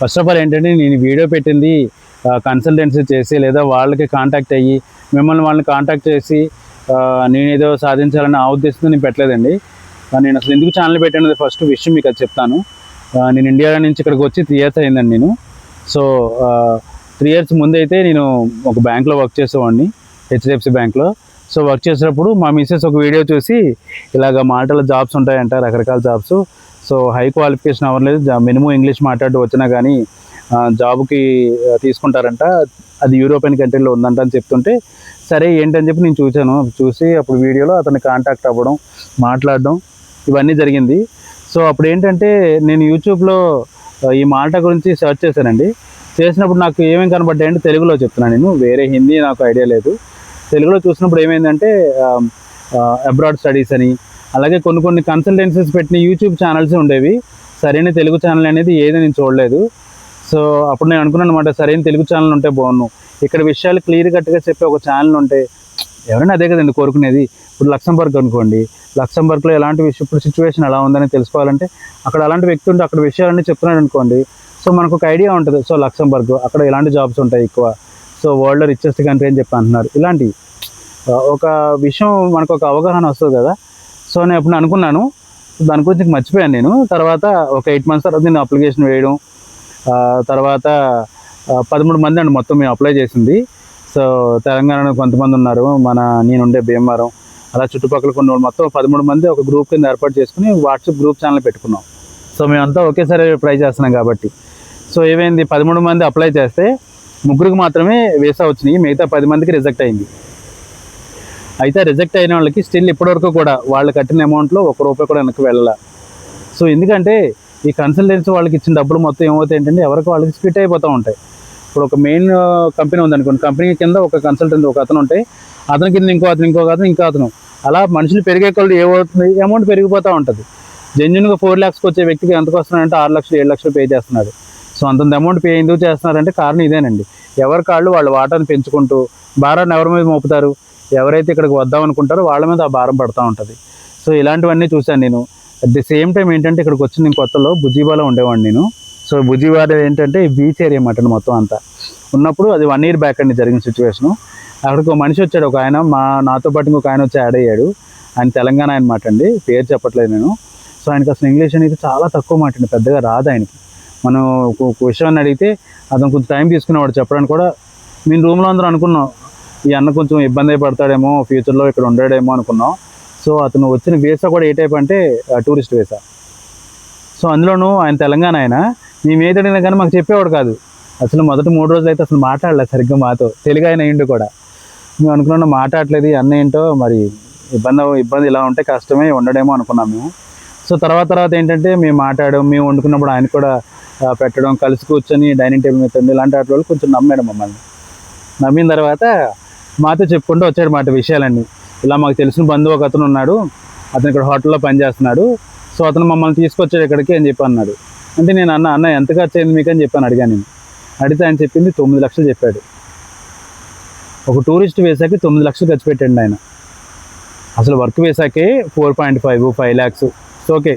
First of all ఏంటంటే నేను video పెట్టింది కన్సల్టెన్సీ చేసి లేదా వాళ్ళకి కాంటాక్ట్ అయ్యి మిమ్మల్ని వాళ్ళని కాంటాక్ట్ చేసి నేను ఏదో సాధించాలని ఆ ఉద్దేశంతో నేను పెట్టలేదండి. నేను అసలు ఎందుకు ఛానల్ పెట్టాను ఫస్ట్ విషయం మీకు అది చెప్తాను. నేను ఇండియా నుంచి ఇక్కడికి వచ్చి త్రీ ఇయర్స్ అయిందండి నేను. సో త్రీ ఇయర్స్ ముందైతే నేను ఒక బ్యాంక్లో వర్క్ చేసేవాడిని హెచ్డిఎఫ్సి బ్యాంక్లో సో వర్క్ చేసేటప్పుడు మా మిస్సెస్ ఒక వీడియో చూసి ఇలాగ మాటల జాబ్స్ ఉంటాయంట రకరకాల జాబ్స్ సో హై క్వాలిఫికేషన్ అవ్వలేదు మినిమం ఇంగ్లీష్ మాట్లాడుతూ వచ్చినా కానీ జాబ్కి తీసుకుంటారంట. అది యూరోపియన్ కంట్రీలో ఉందంట అని చెప్తుంటే సరే ఏంటని చెప్పి నేను చూశాను. చూసి అప్పుడు వీడియోలో అతన్ని కాంటాక్ట్ అవ్వడం మాట్లాడడం ఇవన్నీ జరిగింది. సో అప్పుడు ఏంటంటే నేను యూట్యూబ్లో ఈ మాట గురించి సెర్చ్ చేశానండి. చేసినప్పుడు నాకు ఏమేమి కనబడ్డాయంటే తెలుగులో చెప్తున్నాను నేను. వేరే హిందీ నాకు ఐడియా లేదు. తెలుగులో చూసినప్పుడు ఏమైందంటే అబ్రాడ్ స్టడీస్ అని అలాగే కొన్ని కొన్ని కన్సల్టెన్సీస్ పెట్టిన యూట్యూబ్ ఛానల్స్ ఉండేవి. సరైన తెలుగు ఛానల్ అనేది ఏది నేను చూడలేదు. సో అప్పుడు నేను అనుకున్నాను అనమాట సరైన తెలుగు ఛానల్ ఉంటే బాగున్నాను ఇక్కడ విషయాలు క్లియర్ కట్గా చెప్పే ఒక ఛానల్ ఉంటే ఎవరైనా అదే కదండి కోరుకునేది. ఇప్పుడు లక్సంబర్గ్ అనుకోండి. లక్సంబర్గ్లో ఎలాంటి విషయం ఇప్పుడు సిచ్యువేషన్ ఎలా ఉందని తెలుసుకోవాలంటే అక్కడ అలాంటి వ్యక్తి ఉంటే అక్కడ విషయాలన్నీ చెప్తున్నాడు అనుకోండి. సో మనకు ఒక ఐడియా ఉంటుంది. సో లక్సంబర్గ్ అక్కడ ఎలాంటి జాబ్స్ ఉంటాయి ఎక్కువ. సో వరల్డ్లో రిచెస్ట్ కంట్రీ అని చెప్పి అంటున్నారు. ఇలాంటివి ఒక విషయం మనకు ఒక అవగాహన వస్తుంది కదా. సో నేను అప్పుడు అనుకున్నాను దాని గురించి మర్చిపోయాను నేను. తర్వాత ఒక ఎయిట్ మంత్స్ తర్వాత నేను అప్లికేషన్ వేయడం తర్వాత పదమూడు మంది అండి మొత్తం మేము అప్లై చేసింది. సో తెలంగాణలో కొంతమంది ఉన్నారు మన నేనుండే భీమవరం. అలా చుట్టుపక్కల కొన్ని మొత్తం పదమూడు మంది ఒక గ్రూప్ కింద ఏర్పాటు చేసుకుని వాట్సాప్ గ్రూప్ ఛానల్ పెట్టుకున్నాం. సో మేమంతా ఒకేసారి ట్రై చేస్తున్నాం కాబట్టి. సో ఏమైంది పదమూడు మంది అప్లై చేస్తే ముగ్గురికి మాత్రమే వీసా వచ్చినాయి మిగతా పది మందికి రిజెక్ట్ అయింది. అయితే రిజెక్ట్ అయిన వాళ్ళకి స్టిల్ ఇప్పటివరకు కూడా వాళ్ళు కట్టిన అమౌంట్లో ఒక రూపాయి కూడా వెనక్కి వెళ్ళాల. సో ఎందుకంటే ఈ కన్సల్టెన్సీ వాళ్ళకి ఇచ్చిన డబ్బులు మొత్తం ఏమవుతాయి ఏంటంటే ఎవరికి వాళ్ళకి స్ప్లిట్ అయిపోతూ ఉంటాయి. ఇప్పుడు ఒక మెయిన్ కంపెనీ uh, ఉందనుకోండి కంపెనీ కింద ఒక కన్సల్టెంట్ ఒక అతను ఉంటాయి అతని కింద ఇంకో అతను ఇంకో అతను ఇంకో అతను. అలా మనుషులు పెరిగే కొలది ఏమవుతుంది? అమౌంట్ పెరిగిపోతూ ఉంటుంది. జెన్యున్గా ఫోర్ ల్యాక్స్కి వచ్చే వ్యక్తికి ఎంతకు వస్తున్నాడంటే ఆరు లక్షలు ఏడు లక్షలు పే చేస్తున్నాడు సో అంతంత అమౌంట్ పే ఎందుకు చేస్తున్నారంటే కారణం ఇదేనండి. ఎవరి కాళ్ళు వాళ్ళు వాటాను పెంచుకుంటూ భారాన్ని ఎవరి మీద మోపుతారు? ఎవరైతే ఇక్కడికి వద్దాం అనుకుంటారో వాళ్ళ మీద ఆ భారం పడుతూ ఉంటుంది. సో ఇలాంటివన్నీ చూశాను నేను. అట్ ది సేమ్ టైం ఏంటంటే ఇక్కడికి వచ్చి నేను కొత్తలో బుజ్జిబాలో ఉండేవాడిని నేను. సో బుజ్జిబాడ ఏంటంటే బీచ్ ఏరియా మాట మొత్తం అంతా. ఉన్నప్పుడు అది వన్ ఇయర్ బ్యాక్ అండి జరిగిన సిచ్యువేషను. అక్కడికి ఒక మనిషి వచ్చాడు ఒక ఆయన మా నాతో పాటు ఇంకొక ఆయన వచ్చి యాడ్ అయ్యాడు. ఆయన తెలంగాణ అనమాట అండి పేరు చెప్పట్లేదు నేను. సో ఆయనకి అసలు ఇంగ్లీష్ అనేది చాలా తక్కువ మాట అండి పెద్దగా రాదు ఆయనకి. మనం ఒక విషయాన్ని అడిగితే అతను కొంచెం టైం తీసుకునేవాడు చెప్పడానికి కూడా మేము రూమ్లో అందరూ అనుకున్నాం ఈ అన్న కొంచెం ఇబ్బంది పడతాడేమో ఫ్యూచర్లో ఇక్కడ ఉండడేమో అనుకున్నాం. సో అతను వచ్చిన వీసా కూడా ఏ టైప్ అంటే టూరిస్ట్ వీసా సో అందులోనూ ఆయన తెలంగాణ ఆయన. మేము ఏది అడిగినా కానీ మాకు చెప్పేవాడు కాదు. అసలు మొదటి మూడు రోజులు అయితే అసలు మాట్లాడలేదు సరిగ్గా మాతో. తెలుగు ఆయన అయ్యిండు కూడా. మేము అనుకున్నాం మాట్లాడలేదు ఈ అన్న ఏంటో మరి ఇబ్బంది ఇబ్బంది ఇలా ఉంటే కష్టమే ఉండడేమో అనుకున్నాం మేము. సో తర్వాత తర్వాత ఏంటంటే మేము మాట్లాడడం మేము వండుకున్నప్పుడు ఆయన కూడా పెట్టడం కలిసి కూర్చొని డైనింగ్ టేబుల్ మీద ఇలాంటి వాటి వాళ్ళు కొంచెం నమ్మాడు మమ్మల్ని. నమ్మిన తర్వాత మాతో చెప్పుకుంటూ వచ్చాడు మాట విషయాలన్నీ. ఇలా మాకు తెలిసిన బంధువు ఒక అతను ఉన్నాడు. అతను ఇక్కడ హోటల్లో పనిచేస్తున్నాడు. సో అతను మమ్మల్ని తీసుకొచ్చాడు ఇక్కడికి అని చెప్పి అన్నాడు. అంటే నేను అన్న అన్న ఎంత ఖర్చు అయింది మీకు? అని చెప్పాను అడిగాను నేను. అడిగితే ఆయన చెప్పింది తొమ్మిది లక్షలు చెప్పాడు. ఒక టూరిస్ట్ వేసాకి తొమ్మిది లక్షలు ఖర్చు పెట్టండి ఆయన. అసలు work వేసాకే four point five five lakhs. Okay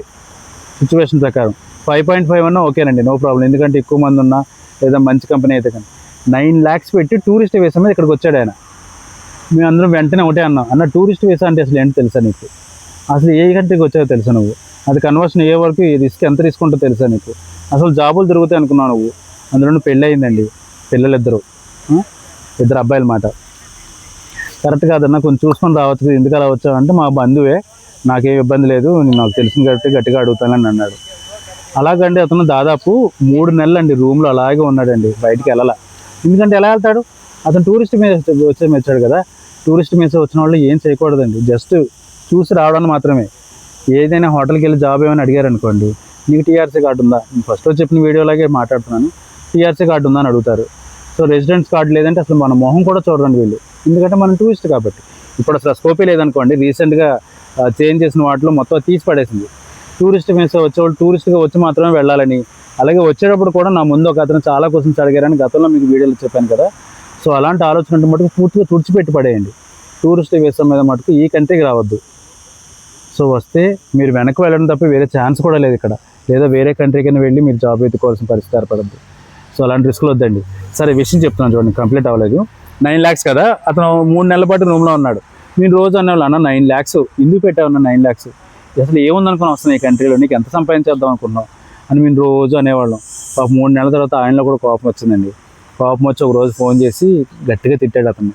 situation ప్రకారం. ఫైవ్ పాయింట్ ఫైవ్ అన్నా ఓకేనండి నో ప్రాబ్లం. ఎందుకంటే ఎక్కువ మంది ఉన్నా లేదా మంచి కంపెనీ అయితే కానీ. నైన్ ల్యాక్స్ పెట్టి టూరిస్ట్ వేసా మీద ఇక్కడికి వచ్చాడు ఆయన. మేము అందరం వెంటనే ఒకటే అన్నాం. అన్న టూరిస్ట్ వీసా అంటే అసలు ఏంటి తెలుసా నీకు? అసలు ఏ కంట్రీకి వచ్చావో తెలుసా నువ్వు? అది కన్వర్షన్ ఏ వరకు ఈ రిస్క్ ఎంత తీసుకుంటో తెలుసా నీకు? అసలు జాబులు దొరుకుతాయి అనుకున్నావు నువ్వు. అందులో పెళ్ళి అయిందండి పిల్లలు ఇద్దరు ఇద్దరు అబ్బాయిల మాట. కరెక్ట్ కాదన్న కొంచెం చూసుకొని రావచ్చు. ఎందుకు అలా వచ్చావంటే మా బంధువే. నాకేం ఇబ్బంది లేదు. నేను నాకు తెలిసింది కాబట్టి గట్టిగా అడుగుతానని అన్నాడు. అలాగండి అతను దాదాపు మూడు నెలలు అండి రూమ్లో అలాగే ఉన్నాడండి. బయటికి వెళ్ళాల. ఎందుకంటే ఎలా వెళ్తాడు? అతను టూరిస్ట్ మీద వచ్చే వచ్చాడు కదా. టూరిస్ట్ మీద వచ్చిన వాళ్ళు ఏం చేయకూడదండి. జస్ట్ చూసి రావడానికి మాత్రమే. ఏదైనా హోటల్కి వెళ్ళి జాబ్ ఏమైనా అడిగారు అనుకోండి నీకు టీఆర్సీ కార్డు ఉందా? నేను ఫస్ట్లో చెప్పిన వీడియోలాగే మాట్లాడుతున్నాను. టీఆర్సీ కార్డు ఉందా అని అడుగుతారు. సో రెసిడెన్స్ కార్డు లేదంటే అసలు మన మొహం కూడా చూడండి వీళ్ళు. ఎందుకంటే మనం టూరిస్ట్ కాబట్టి. ఇప్పుడు అసలు స్కోపే లేదనుకోండి రీసెంట్గా చేంజ్ చేసిన వాటిలో మొత్తం తీసి పడేసింది. టూరిస్ట్ మీద వచ్చేవాళ్ళు టూరిస్ట్గా వచ్చి మాత్రమే వెళ్ళాలని. అలాగే వచ్చేటప్పుడు కూడా నా ముందు ఒక అతను చాలా క్వశ్చన్స్ అడిగారని గతంలో మీకు వీడియోలో చెప్పాను కదా. సో అలాంటి ఆలోచన ఉంటే మటుకు పూర్తిగా తుడిచిపెట్టి పడేయండి టూరిస్ట్ వేసం మీద మటుకు ఈ కంట్రీకి రావద్దు. సో వస్తే మీరు వెనక్కి వెళ్ళడం తప్ప వేరే ఛాన్స్ కూడా లేదు ఇక్కడ. లేదా వేరే కంట్రీకైనా వెళ్ళి మీరు జాబ్ ఎత్తుకోవాల్సిన పరిస్థితి ఏర్పడద్దు. సో అలాంటి రిస్క్లు వద్దండి. సరే విషయం చెప్తున్నాను చూడండి కంప్లీట్ అవ్వలేదు. నైన్ ల్యాక్స్ కదా? అతను మూడు నెలల పాటు రూమ్లో ఉన్నాడు. నేను రోజు అనేవాళ్ళు అన్న నైన్ ల్యాక్స్. ఎందుకు పెట్టావు నైన్ ల్యాక్స్? అసలు ఏముందనుకుని వస్తుంది ఈ కంట్రీలో? నీకు ఎంత సంపాదించేద్దాం అనుకున్నావు? అని మేము రోజు అనేవాళ్ళం. మూడు నెలల తర్వాత ఆయనలో కూడా కోపం వచ్చిందండి. కోపం వచ్చి ఒక రోజు ఫోన్ చేసి గట్టిగా తిట్టాడు అతను.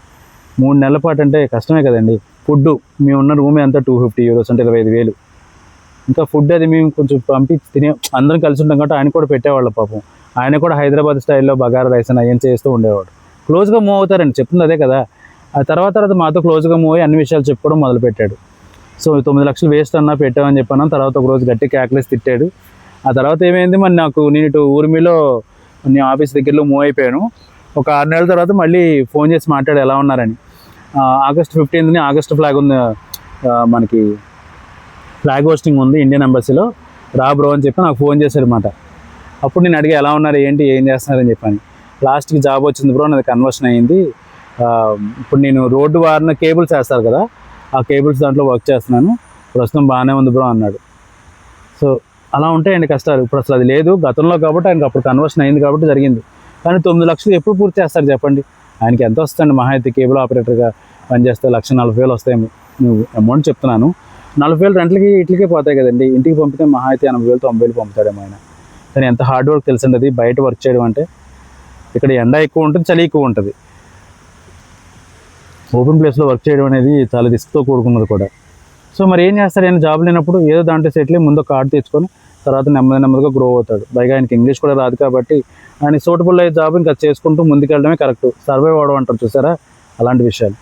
మూడు నెలల పాటు అంటే కష్టమే కదండి. ఫుడ్ మేము ఉన్న రూమే అంతా టూ ఫిఫ్టీ యూరోస్ అంటే ఇరవై ఐదు వేలు. ఇంకా ఫుడ్ అది మేము కొంచెం పంపి తినే అందరం కలిసి ఉంటాం కాబట్టి ఆయన కూడా పెట్టేవాళ్ళం పాపం. ఆయన కూడా హైదరాబాద్ స్టైల్లో బగారా రైస్ అని అయ్యం చేస్తూ ఉండేవాడు. క్లోజ్గా మూవ్ అవుతారండి చెప్తుంది అదే కదా. ఆ తర్వాత తర్వాత మాతో క్లోజ్గా మూవ్ అయ్యి అన్ని విషయాలు చెప్పుకోవడం మొదలుపెట్టాడు. సో తొమ్మిది లక్షలు వేస్ట్ అన్నా పెట్టామని చెప్పాను. తర్వాత ఒక రోజు గట్టి క్యాక్లెస్ తిట్టాడు. ఆ తర్వాత ఏమైంది మరి నాకు? నేను ఇటు ఊర్మిలో నేను ఆఫీస్ దగ్గరలో మూవ్ అయిపోయాను. ఒక ఆరు నెలల తర్వాత మళ్ళీ ఫోన్ చేసి మాట్లాడు ఎలా ఉన్నారని. ఆగస్ట్ ఫిఫ్టీన్త్ని ఆగస్ట్ ఫ్లాగ్ ఉంది. మనకి ఫ్లాగ్ హోస్టింగ్ ఉంది ఇండియన్ ఎంబసీలో. రా బ్రో అని చెప్పి నాకు ఫోన్ చేశారు అనమాట అప్పుడు నేను అడిగి ఎలా ఉన్నారు? ఏంటి? ఏం చేస్తున్నారని చెప్పాను. లాస్ట్కి జాబ్ వచ్చింది బ్రో నాది కన్వర్షన్ అయ్యింది ఇప్పుడు నేను రోడ్డు వారిన కేబుల్స్ వేస్తారు కదా ఆ కేబుల్స్ దాంట్లో వర్క్ చేస్తున్నాను. ప్రస్తుతం బాగానే ఉంది బ్రో అన్నాడు. సో అలా ఉంటాయండి కష్టాలు. ఇప్పుడు అసలు అది లేదు. గతంలో కాబట్టి ఆయనకి అప్పుడు కన్వర్షన్ అయింది కాబట్టి జరిగింది. కానీ తొమ్మిది లక్షలు ఎప్పుడు పూర్తి చేస్తారు చెప్పండి? ఆయనకి ఎంత వస్తుంది మహా అయితే కేబుల్ ఆపరేటర్గా పనిచేస్తే లక్ష నలభై వేలు వస్తాయి నువ్వు అమౌంట్ చెప్తున్నాను. నలభై వేలు రెంట్లకి ఇట్లకే పోతాయి కదండి. ఇంటికి పంపితే మహా అయితే ఎనభై వేలు తొంభై వేలు పంపుతాడేమో ఆయన. కానీ ఎంత హార్డ్ వర్క్ తెలిసింది అది? బయట వర్క్ చేయడం అంటే ఇక్కడ ఎండ ఎక్కువ ఉంటుంది చలి ఎక్కువ ఉంటుంది. ఓపెన్ ప్లేస్లో వర్క్ చేయడం అనేది చాలా రిస్క్తో కూడుకున్నది కూడా. సో మరి ఏం చేస్తాడు ఆయన జాబ్ లేనప్పుడు ఏదో దాంట్లో సెటిల్ ముందు కార్డు తెచ్చుకొని తర్వాత నెమ్మది నెమ్మదిగా గ్రో అవుతాడు. పైగా ఆయనకి ఇంగ్లీష్ కూడా రాదు కాబట్టి ఆయన సూటబుల్ అయ్యే జాబ్ ఇంకా చేసుకుంటూ ముందుకెళ్ళడమే కరెక్ట్ సర్వైవ్ అవడం అంటారు చూసారా? అలాంటి విషయాలు.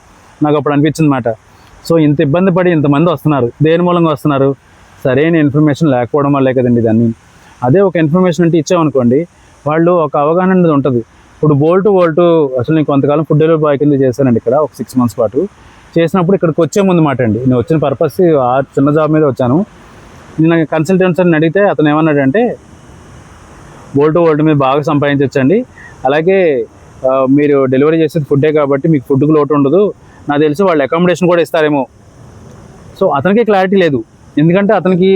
నాకు అప్పుడు అనిపించింది మాట. సో ఇంత ఇబ్బంది పడి ఇంతమంది వస్తున్నారు. దేని మూలంగా వస్తున్నారు? సరైన ఇన్ఫర్మేషన్ లేకపోవడం వల్లే కదండి దాన్ని అదే ఒక ఇన్ఫర్మేషన్ అంటే ఇచ్చామనుకోండి వాళ్ళు ఒక అవగాహన అనేది ఉంటుంది. ఇప్పుడు బోల్ట్ వోల్ట్ అసలు నేను కొంతకాలం ఫుడ్ డెలివరీ బాయ్ కింద చేశానండి ఇక్కడ ఒక సిక్స్ మంత్స్ పాటు. చేసినప్పుడు ఇక్కడికి వచ్చే ముందు మాట అండి. నేను వచ్చిన పర్పస్ ఆ చిన్న జాబ్ మీద వచ్చాను. నేను కన్సల్టెంట్స్ అని అడిగితే అతను ఏమన్నాడంటే బోల్ట్ వోల్ట్ మీద బాగా సంపాదించవచ్చండి అలాగే మీరు డెలివరీ చేసేది ఫుడ్డే కాబట్టి మీకు ఫుడ్కి లోటు ఉండదు. నాకు తెలిసి వాళ్ళు అకామిడేషన్ కూడా ఇస్తారేమో. సో అతనికి క్లారిటీ లేదు. ఎందుకంటే అతనికి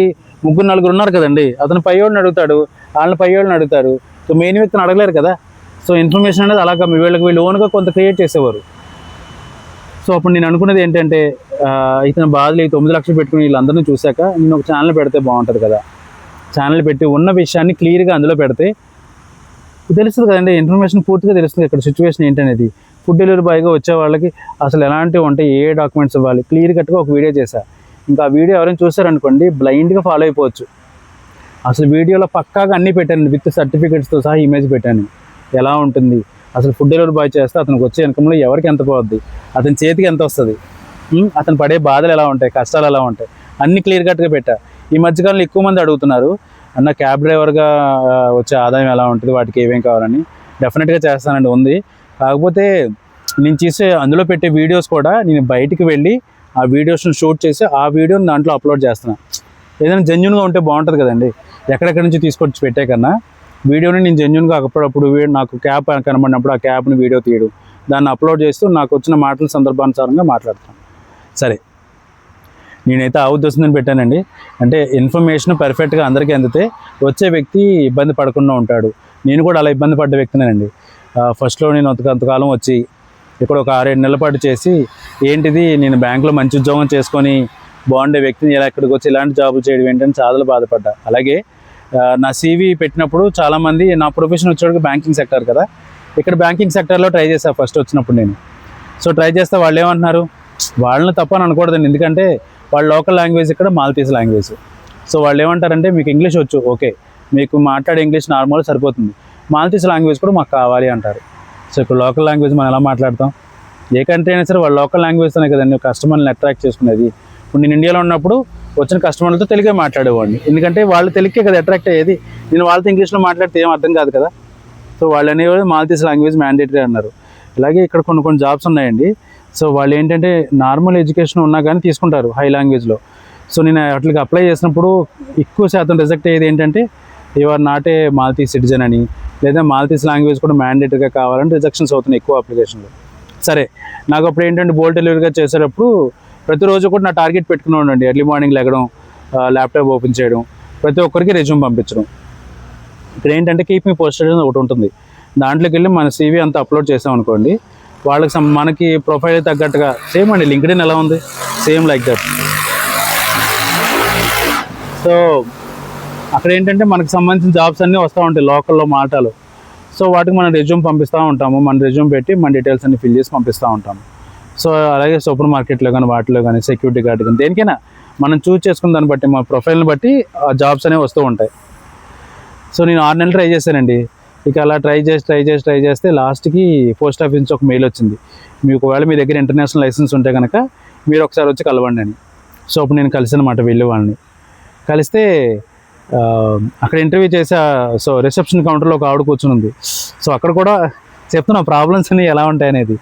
ముగ్గురు నలుగురు ఉన్నారు కదండి. అతను పైవాడిని అడుగుతాడు వాళ్ళని పైవాడిని అడుగుతాడు. సో మెయిన్ వ్యక్తిని అడగలేరు కదా. సో ఇన్ఫర్మేషన్ అనేది అలాగా మీ వీళ్ళకి వీళ్ళు ఓన్గా కొంత క్రియేట్ చేసేవారు. సో అప్పుడు నేను అనుకున్నది ఏంటంటే ఇతను బాధలు ఈ తొమ్మిది లక్షలు పెట్టుకుని వీళ్ళందరినీ చూశాక నేను ఒక ఛానల్ పెడితే బాగుంటుంది కదా. ఛానల్ పెట్టి ఉన్న విషయాన్ని క్లియర్గా అందులో పెడితే తెలుస్తుంది కదండి ఇన్ఫర్మేషన్ పూర్తిగా తెలుస్తుంది ఇక్కడ సిచ్యువేషన్ ఏంటనేది. ఫుడ్ డెలివరీ బాయ్గా వచ్చే వాళ్ళకి అసలు ఎలాంటివి ఉంటాయి ఏ డాక్యుమెంట్స్ ఇవ్వాలి? క్లియర్ కట్గా ఒక వీడియో చేశా. ఇంకా ఆ వీడియో ఎవరైనా చూసారనుకోండి బ్లైండ్గా ఫాలో అయిపోవచ్చు. అసలు వీడియోలో పక్కాగా అన్నీ పెట్టాను విత్ సర్టిఫికేట్స్తో సహా ఇమేజ్ పెట్టాను. ఎలా ఉంటుంది? అసలు ఫుడ్ డెలివరీ బాయ్ చేస్తే అతనికి వచ్చే ఇన్కంలో ఎవరికి ఎంత పోద్ది? అతని చేతికి ఎంత వస్తుంది? అతను పడే బాధలు ఎలా ఉంటాయి? కష్టాలు ఎలా ఉంటాయి? అన్ని క్లియర్ కట్గా పెట్టా. ఈ మధ్యకాలంలో ఎక్కువ మంది అడుగుతున్నారు అన్న క్యాబ్ డ్రైవర్గా వచ్చే ఆదాయం ఎలా ఉంటుంది? వాటికి ఏమేం కావాలని. డెఫినెట్గా చేస్తానండి ఉంది. కాకపోతే నేను చేసే అందులో పెట్టే వీడియోస్ కూడా నేను బయటికి వెళ్ళి ఆ వీడియోస్ని షూట్ చేసి ఆ వీడియోని దాంట్లో అప్లోడ్ చేస్తున్నాను ఏదైనా జెన్యున్గా ఉంటే బాగుంటుంది కదండి. ఎక్కడెక్కడి నుంచి తీసుకొచ్చి పెట్టే కన్నా. వీడియోని నేను జెన్యున్గా అప్పుడప్పుడు వీ- నాకు క్యాబ్ కనబడినప్పుడు ఆ క్యాబ్ని వీడియో తీయడం. దాన్ని అప్లోడ్ చేస్తూ నాకు వచ్చిన మాటల సందర్భానుసారంగా మాట్లాడతాను. సరే. నేనైతే ఆ ఉద్దేశం పెట్టానండి. అంటే ఇన్ఫర్మేషన్ పర్ఫెక్ట్గా అందరికీ అందితే వచ్చే వ్యక్తి ఇబ్బంది పడకుండా ఉంటాడు. నేను కూడా అలా ఇబ్బంది పడ్డ వ్యక్తినేనండి. ఫస్ట్లో నేను అంత కొంతకాలం వచ్చి ఇక్కడ ఒక ఆరేడు నెలల పాటు చేసి ఏంటిది నేను బ్యాంకులో మంచి ఉద్యోగం చేసుకొని బాగుండే వ్యక్తిని ఇలా ఇక్కడికి వచ్చి ఇలాంటి జాబులు చేయడం ఏంటని చాలా బాధపడ్డా. అలాగే నా సీవీ పెట్టినప్పుడు చాలామంది నా ప్రొఫెషన్ వచ్చేటికి బ్యాంకింగ్ సెక్టర్ కదా. ఇక్కడ బ్యాంకింగ్ సెక్టర్లో ట్రై చేశాను ఫస్ట్ వచ్చినప్పుడు నేను. సో ట్రై చేస్తే వాళ్ళు ఏమంటున్నారు? వాళ్ళని తప్పని అనకూడదండి. ఎందుకంటే వాళ్ళ లోకల్ లాంగ్వేజ్ ఇక్కడ మాల్తీస్ లాంగ్వేజ్ సో వాళ్ళు ఏమంటారంటే మీకు ఇంగ్లీష్ వచ్చు ఓకే మీకు మాట్లాడే ఇంగ్లీష్ నార్మల్ సరిపోతుంది. మాల్తీస్ లాంగ్వేజ్ కూడా మాకు కావాలి అంటారు. సో ఇక్కడ లోకల్ లాంగ్వేజ్ మనం ఎలా మాట్లాడతాం? ఏ కంట్రీ అయినా సరే వాళ్ళ లోకల్ లాంగ్వేజ్తోనే కదండి. కస్టమర్ని అట్రాక్ట్ చేసుకునేది. ఇప్పుడు నేను ఇండియాలో ఉన్నప్పుడు వచ్చిన కస్టమర్లతో తెలుగే మాట్లాడేవాడిని. ఎందుకంటే వాళ్ళు తెలుగే కదా అట్రాక్ట్ అయ్యేది. నేను వాళ్ళతో ఇంగ్లీష్లో మాట్లాడితే ఏం అర్థం కాదు కదా. సో వాళ్ళు అనేవాళ్ళు మాల్తీస్ లాంగ్వేజ్ మ్యాండేటరీ అన్నారు. ఇలాగే ఇక్కడ కొన్ని కొన్ని జాబ్స్ ఉన్నాయండి. సో వాళ్ళు ఏంటంటే నార్మల్ ఎడ్యుకేషన్ ఉన్నా కానీ తీసుకుంటారు హై లాంగ్వేజ్లో సో నేను వాటికి అప్లై చేసినప్పుడు ఎక్కువ శాతం రిజెక్ట్ అయ్యేది ఏంటంటే ఇవర్ నాటే మాల్తీస్ సిటిజన్ అని లేదా మాల్తీస్ లాంగ్వేజ్ కూడా మ్యాండేటరీగా కావాలని రిజెక్షన్స్ అవుతున్నాయి ఎక్కువ అప్లికేషన్లో సరే నాకు అప్పుడు ఏంటంటే బోల్ డెలివరీగా చేసేటప్పుడు ప్రతిరోజు కూడా నా టార్గెట్ పెట్టుకుని ఉండండి. ఎర్లీ మార్నింగ్ లెగడం ల్యాప్టాప్ ఓపెన్ చేయడం ప్రతి ఒక్కరికి రెజ్యూమ్ పంపించడం. ఇక్కడ ఏంటంటే కీప్ మీ పోస్టెడ్ అని ఒకటి ఉంటుంది. దాంట్లోకి వెళ్ళి మన సీవీ అంతా అప్లోడ్ చేసాం అనుకోండి వాళ్ళకి మనకి ప్రొఫైల్ తగ్గట్టుగా సేమ్ అండి. లింక్డ్ఇన్ ఎలా ఉంది? సేమ్ లైక్ దట్ సో అక్కడ ఏంటంటే మనకు సంబంధించిన జాబ్స్ అన్నీ వస్తూ ఉంటాయి లోకల్లో మాటలు సో వాటికి మనం రెజ్యూమ్ పంపిస్తూ ఉంటాము. మన రెజ్యూమ్ పెట్టి మన డీటెయిల్స్ అన్ని ఫిల్ చేసి పంపిస్తూ ఉంటాము. సో అలాగే సూపర్ మార్కెట్లో కానీ వాటిలో కానీ సెక్యూరిటీ గార్డ్ కానీ దేనికైనా మనం చూస్ చేసుకున్న దాన్ని బట్టి మా ప్రొఫైల్ని బట్టి ఆ జాబ్స్ అనేవి వస్తూ ఉంటాయి. సో నేను ఆరు నెలలు ట్రై చేశానండి. ఇక అలా ట్రై చేసి ట్రై చేసి ట్రై చేస్తే లాస్ట్కి పోస్ట్ ఆఫీస్ నుంచి ఒక మెయిల్ వచ్చింది. మీకు ఒకవేళ మీ దగ్గర ఇంటర్నేషనల్ లైసెన్స్ ఉంటే కనుక మీరు ఒకసారి వచ్చి కలవండి అని. సో అప్పుడు నేను కలిసానమాట వెళ్ళి వాళ్ళని. కలిస్తే అక్కడ ఇంటర్వ్యూ చేసే సో రిసెప్షన్ కౌంటర్లో ఒక ఆవిడ కూర్చుని ఉంది సో అక్కడ కూడా చెప్తున్నా ప్రాబ్లమ్స్ అన్ని ఎలా ఉంటాయి? అనేది.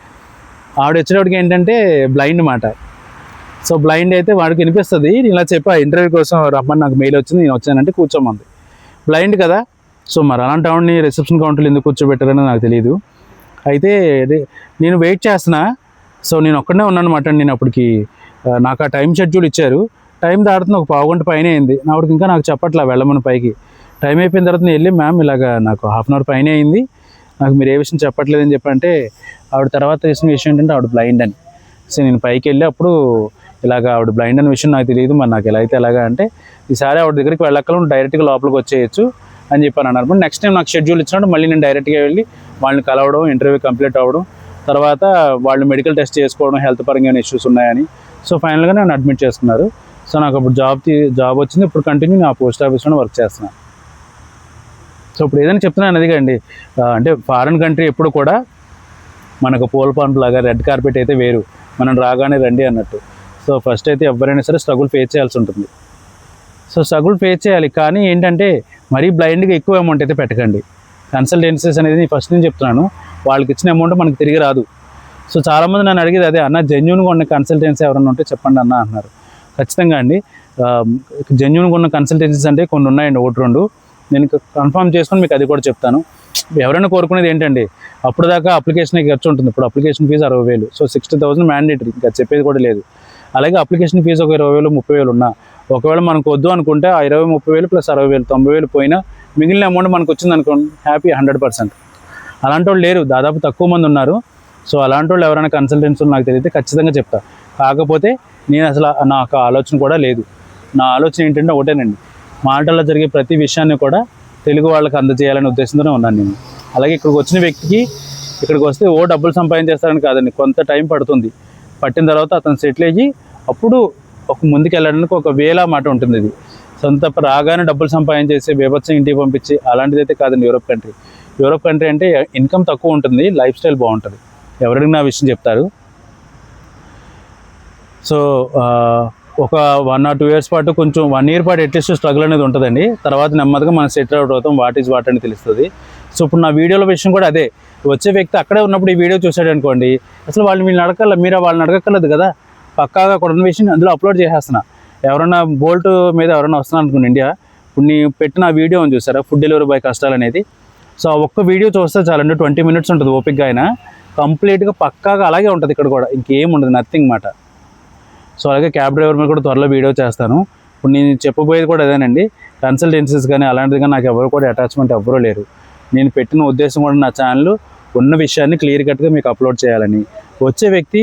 ఆవిడ వచ్చినప్పటికి ఏంటంటే బ్లైండ్ మాట. సో బ్లైండ్ అయితే వాడికి వినిపిస్తుంది నేను ఇలా చెప్పా ఇంటర్వ్యూ కోసం రమ్మని నాకు మెయిల్ వచ్చింది నేను వచ్చానంటే కూర్చోమంది. బ్లైండ్ కదా? సో మరి అలాంటి ఆవిడని రిసెప్షన్ కౌంటర్లో ఎందుకు కూర్చోబెట్టారని నాకు తెలియదు అయితే నేను వెయిట్ చేస్తున్నా. సో నేను ఒక్కడనే ఉన్నాను అనమాట నేను అప్పటికి. నాకు ఆ టైం షెడ్యూల్ ఇచ్చారు. టైం దాడుతున్న ఒక పావు గంట పైన అయింది. ఆవిడకి ఇంకా నాకు చెప్పట్లా వెళ్ళమని పైకి. టైం అయిపోయిన తర్వాత నేను వెళ్ళి మ్యామ్ ఇలాగా నాకు హాఫ్ అన్ అవర్ పైన అయింది. నాకు మీరు ఏ విషయం చెప్పట్లేదని చెప్పంటే ఆవిడ తర్వాత తెలిసిన విషయం ఏంటంటే ఆవిడ బ్లైండ్ అని. సో నేను పైకి వెళ్ళి అప్పుడు ఇలాగ ఆవిడ బ్లైండ్ అనే విషయం నాకు తెలియదు మరి నాకు ఎలా అయితే ఎలాగా అంటే ఈసారి ఆవిడ దగ్గరికి వెళ్ళక్కల డైరెక్ట్గా లోపలికి వచ్చేయచ్చు అని చెప్పాను అన్నారు. బట్ నెక్స్ట్ టైం నాకు షెడ్యూల్ ఇచ్చినప్పుడు మళ్ళీ నేను డైరెక్ట్గా వెళ్ళి వాళ్ళని కలవడం ఇంటర్వ్యూ కంప్లీట్ అవ్వడం తర్వాత వాళ్ళు మెడికల్ టెస్ట్ చేసుకోవడం హెల్త్ పరంగా ఏమైనా ఇష్యూస్ ఉన్నాయని. సో ఫైనల్గా నన్ను అడ్మిట్ చేసుకున్నారు. సో నాకు అప్పుడు జాబ్ జాబ్ వచ్చింది. ఇప్పుడు కంటిన్యూ నా పోస్ట్ ఆఫీస్లో వర్క్ చేస్తున్నాను. సో ఇప్పుడు ఏదైనా చెప్తున్నాను అది కండి. అంటే ఫారిన్ కంట్రీ ఎప్పుడు కూడా మనకు పోల్ పాంప్ లాగా రెడ్ కార్పెట్ అయితే వేరు. మనం రాగానే రండి అన్నట్టు. సో ఫస్ట్ అయితే ఎవరైనా సరే స్ట్రగుల్ ఫేస్ చేయాల్సి ఉంటుంది. సో స్ట్రగుల్ ఫేస్ చేయాలి. కానీ ఏంటంటే మరీ బ్లైండ్గా ఎక్కువ అమౌంట్ అయితే పెట్టకండి. కన్సల్టెన్సీస్ అనేది నేను ఫస్ట్ నుంచి చెప్తున్నాను. వాళ్ళకి ఇచ్చిన అమౌంట్ మనకి తిరిగి రాదు. సో చాలామంది నన్ను అడిగేది అదే అన్న జెన్యున్గా ఉన్న కన్సల్టెన్సీ ఎవరైనా ఉంటే చెప్పండి అన్న అన్నారు. ఖచ్చితంగా అండి. జెన్యున్గా ఉన్న కన్సల్టెన్సీస్ అంటే కొన్ని ఉన్నాయండి ఒకటి రెండు. నేను కన్ఫర్మ్ చేసుకుని మీకు అది కూడా చెప్తాను. ఎవరైనా కోరుకునేది ఏంటండి? అప్పుడు దాకా అప్లికేషన్కి ఖర్చు ఉంటుంది. ఇప్పుడు అప్లికేషన్ ఫీజు అరవై వేలు. సో సిక్స్టీ థౌసండ్ మ్యాండేటరీ ఇంకా చెప్పేది కూడా లేదు. అలాగే అప్లికేషన్ ఫీజు ఒక ఇరవై వేలు ముప్పై వేలు ఉన్నా. ఒకవేళ మనకు వద్దు అనుకుంటే ఆ ఇరవై ముప్పై వేలు ప్లస్ అరవై వేలు తొంభై వేలు పోయినా మిగిలిన అమౌంట్ మనకు వచ్చింది అనుకోండి హ్యాపీ హండ్రెడ్ పర్సెంట్ అలాంటి వాళ్ళు లేరు. దాదాపు తక్కువ మంది ఉన్నారు. సో అలాంటి వాళ్ళు ఎవరైనా కన్సల్టెంట్స్ నాకు తెలియతే ఖచ్చితంగా చెప్తా. కాకపోతే నేను అసలు నాకు ఆలోచన కూడా లేదు. నా ఆలోచన ఏంటంటే ఒకటేనండి. మాటల్లో జరిగే ప్రతి విషయాన్ని కూడా తెలుగు వాళ్ళకి అందజేయాలనే ఉద్దేశంతోనే ఉన్నాను నేను. అలాగే ఇక్కడికి వచ్చిన వ్యక్తికి ఇక్కడికి వస్తే ఓ డబ్బులు సంపాదించేస్తారని కాదండి కొంత టైం పడుతుంది. పట్టిన తర్వాత అతను సెటిల్ అయ్యి అప్పుడు ఒక ముందుకెళ్ళడానికి ఒక వేల మాట ఉంటుంది ఇది. సొంత రాగానే డబ్బులు సంపాదించేసి బీభత్సం ఇంటికి పంపించి అలాంటిది అయితే కాదండి యూరోప్ కంట్రీ. యూరోప్ కంట్రీ అంటే ఇన్కమ్ తక్కువ ఉంటుంది లైఫ్ స్టైల్ బాగుంటుంది. ఎవరికి నా విషయం చెప్తారు. సో ఒక వన్ ఆర్ టూ ఇయర్స్ పాటు కొంచెం వన్ ఇయర్ పాటు అట్లీస్ట్ స్ట్రగుల్ అనేది ఉంటుందండి. తర్వాత నెమ్మదిగా మనం సెటిల్ అవుట్ అవుతాం వాట్ ఈజ్ వాట్ అని తెలుస్తుంది. సో ఇప్పుడు నా వీడియోల విషయం కూడా అదే. వచ్చే వ్యక్తి అక్కడే ఉన్నప్పుడు ఈ వీడియో చూసాడు అనుకోండి అసలు వాళ్ళు మీరు నడకల మీరు వాళ్ళని అడగక్కర్లేదు కదా. పక్కాగా అక్కడ ఉన్న విషయం అందులో అప్లోడ్ చేసేస్తున్నా. ఎవరైనా బోల్ట్ మీద ఎవరైనా వస్తున్నా అనుకోండి ఇండియా ఇప్పుడు నీ పెట్టిన వీడియో అని చూసారా? ఫుడ్ డెలివరీ బాయ్ కష్టాలు అనేది. సో ఆ ఒక్క వీడియో చూస్తే చాలండి ట్వంటీ మినిట్స్ ఉంటుంది ఓపిక్గా అయినా. కంప్లీట్గా పక్కాగా అలాగే ఉంటుంది ఇక్కడ కూడా. ఇంకేం ఉండదు నథింగ్ మాట. సో అలాగే క్యాబ్ డ్రైవర్ మీద కూడా త్వరలో వీడియో చేస్తాను. ఇప్పుడు నేను చెప్పబోయేది కూడా అదేనండి. కన్సల్టెన్సీస్ కానీ అలాంటిది కానీ నాకు ఎవరు కూడా అటాచ్మెంట్ ఎవ్వరూ లేరు. నేను పెట్టిన ఉద్దేశం కూడా నా ఛానల్ ఉన్న విషయాన్ని క్లియర్ కట్గా మీకు అప్లోడ్ చేయాలని. వచ్చే వ్యక్తి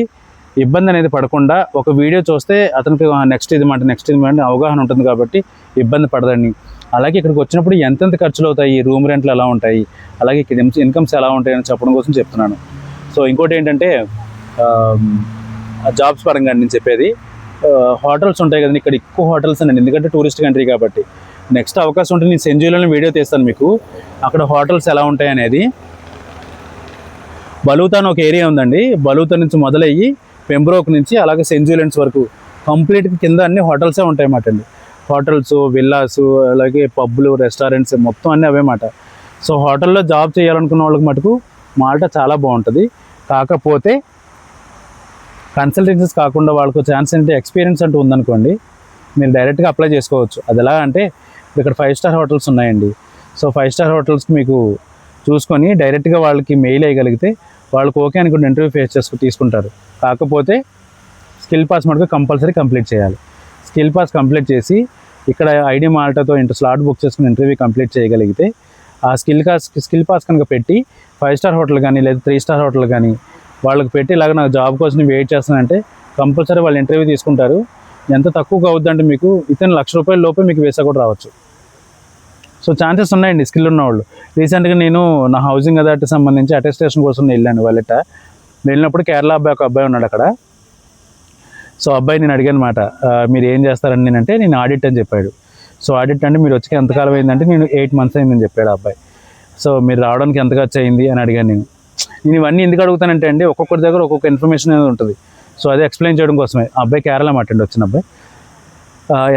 ఇబ్బంది అనేది పడకుండా ఒక వీడియో చూస్తే అతనికి నెక్స్ట్ ఇది మాట నెక్స్ట్ ఇది మాట అవగాహన ఉంటుంది కాబట్టి ఇబ్బంది పడదండి. అలాగే ఇక్కడికి వచ్చినప్పుడు ఎంతెంత ఖర్చులు అవుతాయి రూమ్ రెంట్లు ఎలా ఉంటాయి అలాగే ఇక్కడ ఇన్కమ్స్ ఎలా ఉంటాయి అని చెప్పడం కోసం చెప్తున్నాను. సో ఇంకోటి ఏంటంటే జాబ్స్ పరంగా నేను చెప్పేది హోటల్స్ ఉంటాయి కదండి ఇక్కడ ఎక్కువ హోటల్స్ అండి ఎందుకంటే టూరిస్ట్ కంట్రీ కాబట్టి. నెక్స్ట్ అవకాశం ఉంటే నేను సెంజులోనే వీడియో తీస్తాను మీకు. అక్కడ హోటల్స్ ఎలా ఉంటాయి అనేది. బలూతా అని ఒక ఏరియా ఉందండి. బలూతా నుంచి మొదలయ్యి పెంబ్రోక్ నుంచి అలాగే సెంట్ వరకు కంప్లీట్ కింద అన్ని హోటల్సే ఉంటాయి అన్నమాట అండి. హోటల్స్ విల్లాస్ అలాగే పబ్లు రెస్టారెంట్స్ మొత్తం అన్నీ అవే మాట సో హోటల్లో జాబ్ చేయాలనుకున్న వాళ్ళకి మటుకు మాల్టా చాలా బాగుంటుంది. కాకపోతే కన్సల్టెన్సీస్ కాకుండా వాళ్ళకు ఛాన్స్ అంటే ఎక్స్పీరియన్స్ అంటూ ఉందనుకోండి మీరు డైరెక్ట్గా అప్లై చేసుకోవచ్చు. అది ఎలా అంటే ఇక్కడ ఫైవ్ స్టార్ హోటల్స్ ఉన్నాయండి. సో ఫైవ్ స్టార్ హోటల్స్కి మీకు చూసుకొని డైరెక్ట్గా వాళ్ళకి మెయిల్ వేయగలిగితే వాళ్ళకి ఓకే అనుకుంటే ఇంటర్వ్యూ ఫేస్ చేసుకు తీసుకుంటారు. కాకపోతే స్కిల్ పాస్ మటుకు కంపల్సరీ కంప్లీట్ చేయాలి. స్కిల్ పాస్ కంప్లీట్ చేసి ఇక్కడ ఐడి మాల్టాతో ఇంటర్ స్లాట్ బుక్ చేసుకుని ఇంటర్వ్యూ కంప్లీట్ చేయగలిగితే ఆ స్కిల్ కాస్ స్కిల్ పాస్ కనుక పెట్టి ఫైవ్ స్టార్ హోటల్ కానీ లేదా త్రీ స్టార్ హోటల్ కానీ వాళ్ళకి పెట్టి ఇలాగ నాకు జాబ్ కోసం నేను వెయిట్ చేస్తానంటే కంపల్సరీ వాళ్ళు ఇంటర్వ్యూ తీసుకుంటారు. ఎంత తక్కువగా అవుద్దంటే మీకు ఇతను లక్ష రూపాయల లోపే మీకు వీసా కూడా రావచ్చు. సో ఛాన్సెస్ ఉన్నాయండి స్కిల్ ఉన్నవాళ్ళు. రీసెంట్గా నేను నా హౌసింగ్ అథారిటీ సంబంధించి అటెస్టేషన్ కోసం వెళ్ళాను వాళ్ళట వెళ్ళినప్పుడు కేరళ అబ్బాయి ఒక అబ్బాయి ఉన్నాడు అక్కడ. సో అబ్బాయి నేను అడిగాను అనమాట మీరు ఏం చేస్తారని? నేనంటే నేను ఆడిట్ అని చెప్పాడు. సో ఆడిట్ అంటే మీరు వచ్చి ఎంతకాలం అయిందంటే నేను ఎయిట్ మంత్స్ అయిందని చెప్పాడు ఆ అబ్బాయి. సో మీరు రావడానికి ఎంత ఖర్చు అయింది అని అడిగాను నేను. నేను ఇవన్నీ ఎందుకు అడుగుతానంటే అండి ఒక్కొక్కరి దగ్గర ఒక్కొక్క ఇన్ఫర్మేషన్ అనేది ఉంటుంది. సో అదే ఎక్స్ప్లెయిన్ చేయడం కోసమే. అబ్బాయి కేరళ మాట్లాడి వచ్చిన అబ్బాయి.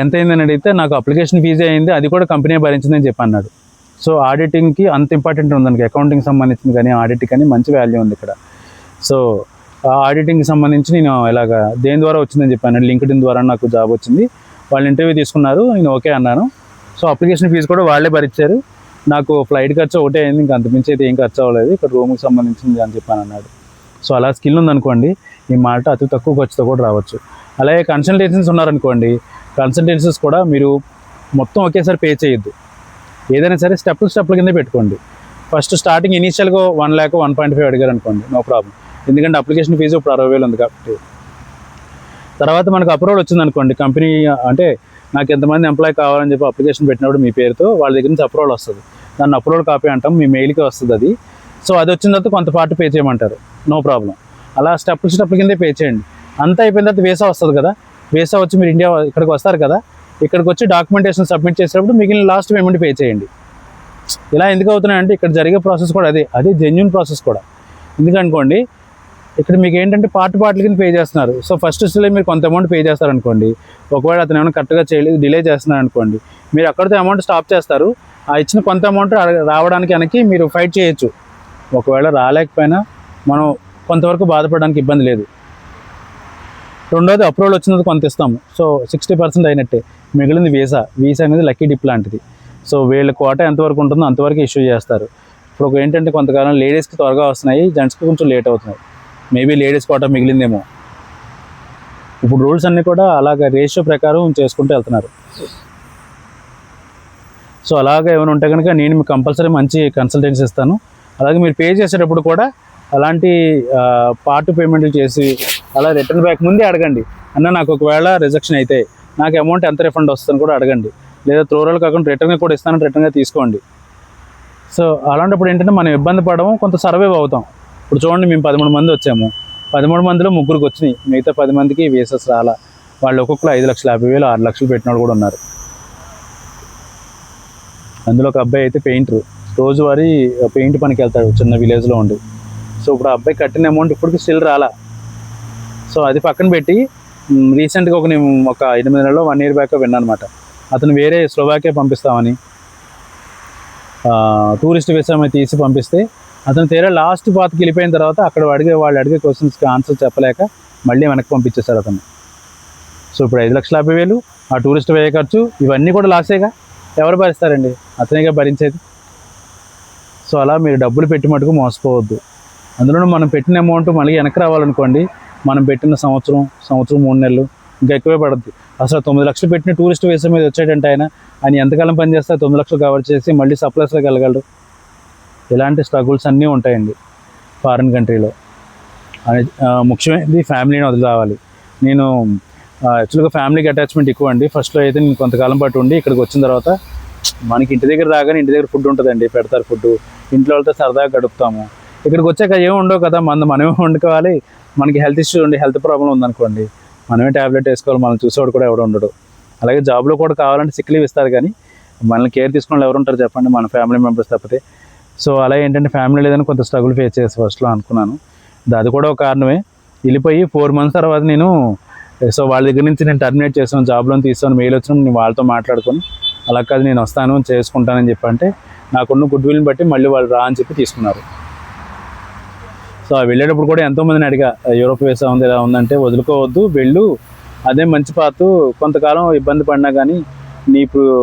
ఎంత అయిందని అడిగితే నాకు అప్లికేషన్ ఫీజే అయింది అది కూడా కంపెనీ భరించిందని చెప్పి అన్నాడు. సో ఆడిటింగ్కి అంత ఇంపార్టెంట్ ఉంది నాకు అకౌంటింగ్ సంబంధించింది కానీ ఆడిట్ కానీ మంచి వాల్యూ ఉంది ఇక్కడ. సో ఆ ఆడిటింగ్కి సంబంధించి నేను ఇలాగ దేని ద్వారా వచ్చిందని చెప్పాను లింక్డ్ ఇన్ ద్వారా నాకు జాబ్ వచ్చింది. వాళ్ళు ఇంటర్వ్యూ తీసుకున్నారు. నేను ఓకే అన్నాను. సో అప్లికేషన్ ఫీజు కూడా వాళ్ళే భరించారు నాకు ఫ్లైట్ ఖర్చు ఒకటే అయింది ఇంకా అంతమించి అయితే ఏం ఖర్చు అవ్వలేదు. ఇక్కడ రూమ్కి సంబంధించింది అని చెప్పాను అన్నాడు. సో అలా స్కిల్ ఉందనుకోండి ఈ మాట అతి తక్కువ ఖర్చుతో కూడా రావచ్చు. అలాగే కన్సల్టెన్సీస్ ఉన్నారనుకోండి కన్సల్టెన్సీస్ కూడా మీరు మొత్తం ఒకేసారి పే చేయొద్దు. ఏదైనా సరే స్టెప్లు స్టెప్ల కింద పెట్టుకోండి. ఫస్ట్ స్టార్టింగ్ ఇనీషియల్గా one lakh one point five అడిగారు అనుకోండి నో ప్రాబ్లం ఎందుకంటే అప్లికేషన్ ఫీజు ఇప్పుడు అరవై వేలు ఉంది కాబట్టి. తర్వాత మనకు అప్రూవల్ వచ్చింది అనుకోండి కంపెనీ అంటే నాకు ఎంతమంది ఎంప్లాయ్ కావాలని చెప్పి అప్లికేషన్ పెట్టినప్పుడు మీ పేరుతో వాళ్ళ దగ్గర నుంచి అప్రూవల్ వస్తుంది. దాన్ని అప్లోడ్ కాపీ అంటాం మీ మెయిల్కి వస్తుంది అది. సో అది వచ్చిన తర్వాత కొంత పార్ట్ పే చేయమంటారు. నో ప్రాబ్లం అలా స్టెప్ స్టెప్ కిందే పే చేయండి. అంతా అయిపోయిన తర్వాత వీసా వస్తుంది కదా. వీసా వచ్చి మీరు ఇండియా ఇక్కడికి వస్తారు కదా. ఇక్కడికి వచ్చి డాక్యుమెంటేషన్ సబ్మిట్ చేసినప్పుడు మిగిలిన లాస్ట్ పేమెంట్ పే చేయండి. ఇలా ఎందుకు అవుతున్నాయంటే ఇక్కడ జరిగే ప్రాసెస్ కూడా అదే. అదే జెన్యున్ ప్రాసెస్ కూడా. ఎందుకనుకోండి ఇక్కడ మీకు ఏంటంటే పార్ట్ పార్ట్ల కింద పే చేస్తున్నారు. సో ఫస్ట్ స్టేజ్లో మీరు కొంత అమౌంట్ పే చేస్తారనుకోండి. ఒకవేళ అతను ఏమైనా కరెక్ట్గా చేయలేదు డిలే చేస్తున్నారు అనుకోండి మీరు అక్కడితో అమౌంట్ స్టాప్ చేస్తారు. ఆ ఇచ్చిన కొంత అమౌంట్ రావడానికి వెనక్కి మీరు ఫైట్ చేయొచ్చు. ఒకవేళ రాలేకపోయినా మనం కొంతవరకు బాధపడడానికి ఇబ్బంది లేదు. రెండోది అప్రూవల్ వచ్చినది కొంత ఇస్తాము. సో సిక్స్టీ పర్సెంట్ అయినట్టే. మిగిలింది వీసా. వీసా అనేది లక్కీ డిప్ లాంటిది. సో వీళ్ళ కోట ఎంతవరకు ఉంటుందో అంతవరకు ఇష్యూ చేస్తారు. ఇప్పుడు ఒక ఏంటంటే కొంతకాలం లేడీస్కి త్వరగా వస్తున్నాయి జెంట్స్కి కొంచెం లేట్ అవుతున్నాయి. మేబీ లేడీస్ కోట మిగిలిందేమో. ఇప్పుడు రూల్స్ అన్నీ కూడా అలాగ రేషియో ప్రకారం చేసుకుంటూ వెళ్తున్నారు. సో అలాగే ఏమైనా ఉంటే కనుక నేను మీకు కంపల్సరీ మంచి కన్సల్టెన్సీ ఇస్తాను. అలాగే మీరు పే చేసేటప్పుడు కూడా అలాంటి పార్ట్ పేమెంట్లు చేసి అలా రిటర్న్ బ్యాక్ ముందే అడగండి. అన్న నాకు ఒకవేళ రిజెక్షన్ అయితే నాకు అమౌంట్ ఎంత రిఫండ్ వస్తుందని కూడా అడగండి. లేదా త్రోరల్ కాకుండా రిటర్న్గా కూడా ఇస్తాను రిటర్న్గా తీసుకోండి. సో అలాంటప్పుడు ఏంటంటే మనం ఇబ్బంది పడము కొంత సర్వైవ్ అవుతాం. ఇప్పుడు చూడండి మేము పదమూడు మంది వచ్చాము. పదమూడు మందిలో ముగ్గురికి వచ్చినాయి. మిగతా పది మందికి వీసెస్ రాలా. వాళ్ళు ఒక్కొక్కరు ఐదు లక్షల యాభై వేలు ఆరు లక్షలు పెట్టిన వాళ్ళు కూడా ఉన్నారు. అందులో ఒక అబ్బాయి అయితే పెయింటర్. రోజువారీ పెయింట్ పనికి వెళ్తాడు చిన్న విలేజ్లో ఉండి. సో ఇప్పుడు ఆ అబ్బాయి కట్టిన అమౌంట్ ఇప్పటికి స్టిల్ రాలా. సో అది పక్కన పెట్టి రీసెంట్గా ఒక నేను ఒక ఎనిమిది నెలలో వన్ ఇయర్ బ్యాక్ విన్నాను అనమాట అతను వేరే స్లోవాకే పంపిస్తామని. టూరిస్ట్ వీసా మీద తీసి పంపిస్తే అతను తీరా లాస్ట్ పాతకి వెళ్ళిపోయిన తర్వాత అక్కడ అడిగే వాళ్ళు అడిగే క్వశ్చన్స్కి ఆన్సర్ చెప్పలేక మళ్ళీ వెనక్కి పంపించేశారు అతను. సో ఇప్పుడు ఐదు లక్షల యాభై వేలు ఆ టూరిస్ట్ వ్యయ ఖర్చు ఇవన్నీ కూడా లాసేగా? ఎవరు భరిస్తారండి? అతనేగా భరించేది? సో అలా మీరు డబ్బులు పెట్టి మటుకు మోసపోవద్దు. అందులో మనం పెట్టిన అమౌంట్ మళ్ళీ వెనక్కి రావాలనుకోండి మనం పెట్టిన సంవత్సరం సంవత్సరం మూడు నెలలు ఇంకా ఎక్కువే పడుద్ది. అసలు తొమ్మిది లక్షలు పెట్టిన టూరిస్ట్ వేసే మీద వచ్చాడంటే ఆయన. ఆయన ఎంతకాలం పనిచేస్తే తొమ్మిది లక్షలు కవర్ చేసి మళ్ళీ సప్లైస్లోకి వెళ్ళగలరు ఇలాంటి స్ట్రగుల్స్ అన్నీ ఉంటాయండి ఫారిన్ కంట్రీలో. అని ముఖ్యమైనది ఫ్యామిలీని వదిలి రావాలి. నేను యాక్చువల్గా ఫ్యామిలీకి అటాచ్మెంట్ ఎక్కువ అండి. ఫస్ట్లో అయితే నేను కొంతకాలం పాటు ఉండి ఇక్కడికి వచ్చిన తర్వాత మనకి ఇంటి దగ్గర రాగానే ఇంటి దగ్గర ఫుడ్ ఉంటుందండి. పెడతారు ఫుడ్ ఇంట్లో వాళ్ళతో సరదాగా గడుపుతాము. ఇక్కడికి వచ్చాక ఏమి ఉండవు కదా మన మనమే వండుకోవాలి. మనకి హెల్త్ ఇష్యూ ఉండి హెల్త్ ప్రాబ్లం ఉందనుకోండి మనమే ట్యాబ్లెట్ వేసుకోవాలి మనం చూసేవాడు కూడా ఎవడు ఉండడు. అలాగే జాబ్లో కూడా కావాలంటే సిక్ లీవ్ ఇస్తారు కానీ మనల్ని కేర్ తీసుకున్న వాళ్ళు ఎవరు ఉంటారు చెప్పండి మన ఫ్యామిలీ మెంబర్స్ తప్పితే. సో అలా ఏంటంటే ఫ్యామిలీ లేదని కొంత స్ట్రగుల్ ఫేస్ చేసి ఫస్ట్లో అనుకున్నాను. అది కూడా ఒక కారణమే. వెళ్ళిపోయి ఫోర్ మంత్స్ తర్వాత నేను సో వాళ్ళ దగ్గర నుంచి నేను టర్మినేట్ చేసాను జాబ్లో తీసుకొని మెయిల్ వచ్చిన నేను వాళ్ళతో మాట్లాడుకొని అలా కాదు నేను వస్తాను చేసుకుంటానని చెప్పి అంటే నాకున్న గుడ్ విల్ని బట్టి మళ్ళీ వాళ్ళు రా అని చెప్పి తీసుకున్నారు. సో వెళ్ళేటప్పుడు కూడా ఎంతోమందిని అడిగా యూరోప్ వేసా ఉంది ఎలా ఉందంటే వదులుకోవద్దు వెళ్ళు. అదే మంచి పాత. కొంతకాలం ఇబ్బంది పడినా కానీ నీ ఇప్పుడు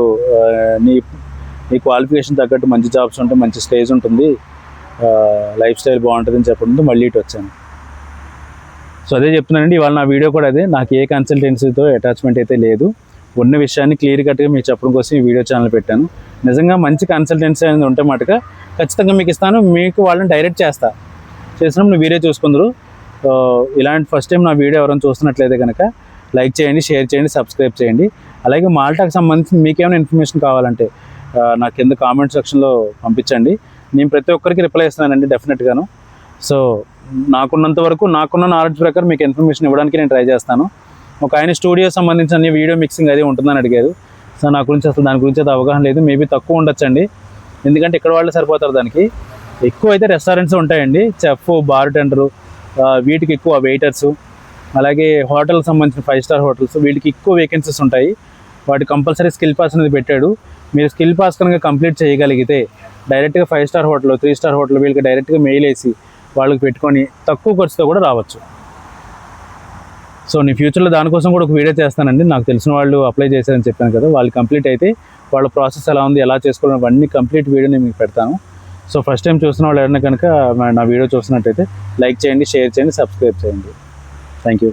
నీ నీ క్వాలిఫికేషన్ తగ్గట్టు మంచి జాబ్స్ ఉంటాయి మంచి స్టేజ్ ఉంటుంది. లైఫ్ స్టైల్ బాగుంటుంది అని చెప్పడంతో మళ్ళీ ఇటు వచ్చాను. సో అదే చెప్తున్నానండి ఇవాళ నా వీడియో కూడా అదే. నాకు ఏ కన్సల్టెన్సీతో అటాచ్మెంట్ అయితే లేదు. ఉన్న విషయాన్ని క్లియర్ కట్గా మీకు చెప్పడం కోసం ఈ వీడియో ఛానల్ పెట్టాను. నిజంగా మంచి కన్సల్టెన్సీ అనేది ఉంటే మాటగా ఖచ్చితంగా మీకు ఇస్తాను మీకు వాళ్ళని డైరెక్ట్ చేస్తా. చేసినప్పుడు వీడియో చూసుకుందరు. ఇలాంటి ఫస్ట్ టైం నా వీడియో ఎవరైనా చూస్తున్నట్లయితే కనుక లైక్ చేయండి షేర్ చేయండి సబ్స్క్రైబ్ చేయండి. అలాగే మాల్టాకు సంబంధించి మీకు ఏమైనా ఇన్ఫర్మేషన్ కావాలంటే నా కింద కామెంట్ సెక్షన్లో పంపించండి. నేను ప్రతి ఒక్కరికి రిప్లై ఇస్తున్నానండి డెఫినెట్గాను సో నాకున్నంత వరకు నాకున్న నాలెడ్జ్ ప్రకారం మీకు ఇన్ఫర్మేషన్ ఇవ్వడానికి నేను ట్రై చేస్తాను. ఒక ఆయన స్టూడియో సంబంధించిన వీడియో మిక్సింగ్ అది ఉంటుందని అడిగారు. సో నా గురించి అసలు దాని గురించి అయితే అవగాహన లేదు. మేబీ తక్కువ ఉండొచ్చండి. ఎందుకంటే ఇక్కడ వాళ్ళు సరిపోతారు దానికి. ఎక్కువ అయితే రెస్టారెంట్స్ ఉంటాయండి. చెఫ్ బార్ టెండరు వీటికి ఎక్కువ వెయిటర్స్ అలాగే హోటల్ సంబంధించిన ఫైవ్ స్టార్ హోటల్స్ వీటికి ఎక్కువ వేకెన్సీస్ ఉంటాయి. వాటి కంపల్సరీ స్కిల్ పాస్ అనేది పెట్టాడు. మీరు స్కిల్ పాస్ కనుక కంప్లీట్ చేయగలిగితే డైరెక్ట్గా five star hotel three star hotel వీళ్ళకి డైరెక్ట్గా మెయిల్ వేసి వాళ్ళకి పెట్టుకొని తక్కువ ఖర్చుతో కూడా రావచ్చు. సో నేను ఫ్యూచర్లో దానికోసం కూడా ఒక వీడియో చేస్తానండి. నాకు తెలిసిన వాళ్ళు అప్లై చేశారని చెప్పాను కదా వాళ్ళు కంప్లీట్ అయితే వాళ్ళ ప్రాసెస్ ఎలా ఉంది ఎలా చేసుకోవడం అవన్నీ కంప్లీట్ వీడియో నేను మీకు పెడతాను. సో ఫస్ట్ టైం చూసిన వాళ్ళు ఎవరైనా కనుక నా వీడియో చూసినట్టయితే లైక్ చేయండి షేర్ చేయండి సబ్స్క్రైబ్ చేయండి. Thank you